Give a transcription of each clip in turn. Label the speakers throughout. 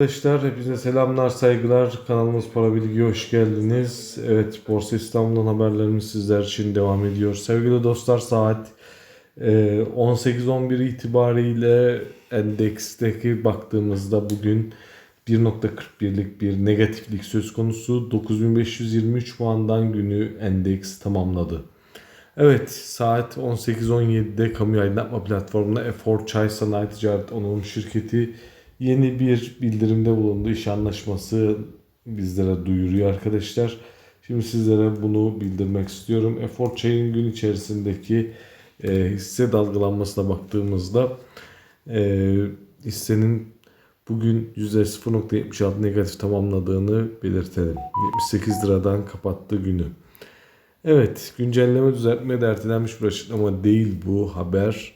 Speaker 1: Arkadaşlar hepinize selamlar, saygılar. Kanalımız Para Bilgi'ye hoş geldiniz. Evet, Borsa İstanbul'dan haberlerimiz sizler için devam ediyor. Sevgili dostlar saat e, 18.11 itibariyle endeksteki baktığımızda bugün 1.41'lik bir negatiflik söz konusu. 9523 puandan günü endeks tamamladı. Evet saat 18.17'de kamu aydınlatma platformunda Efor Çay Sanayi Ticaret Anonim Şirketi yeni bir bildirimde bulundu. İş anlaşması bizlere duyuruyor arkadaşlar. Şimdi sizlere bunu bildirmek istiyorum. Efor Çay'ın gün içerisindeki e, hisse dalgalanmasına baktığımızda e, hissenin bugün %0.76 negatif tamamladığını belirtelim. 78 liradan kapattığı günü. Evet, güncelleme düzeltme de ertelenmiş bir açıklama değil bu haber.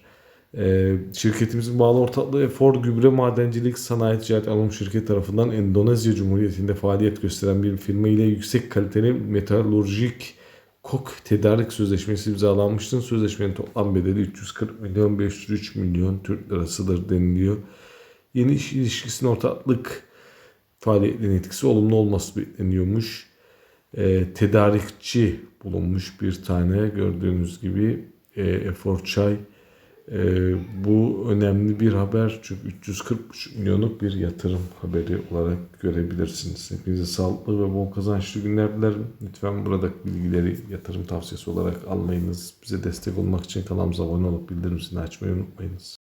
Speaker 1: Ee, şirketimizin bağlı ortaklığı Efor Gübre Madencilik Sanayi Ticaret Anonim Şirketi tarafından Endonezya Cumhuriyeti'nde faaliyet gösteren bir firma ile yüksek kaliteli metalurjik kok tedarik sözleşmesi imzalanmıştır. Sözleşmenin toplam bedeli 340 milyon 503 milyon Türk lirasıdır deniliyor. Yeni iş ilişkisinin ortaklık faaliyetlerinin etkisi olumlu olması bekleniyormuş. Ee, tedarikçi bulunmuş bir tane gördüğünüz gibi e, Efor Çay. Ee, bu önemli bir haber çünkü 340 milyonluk bir yatırım haberi olarak görebilirsiniz. Hepinize sağlıklı ve bol kazançlı günler dilerim. Lütfen buradaki bilgileri yatırım tavsiyesi olarak almayınız. Bize destek olmak için kanalımıza abone olup bildirim zilini açmayı unutmayınız.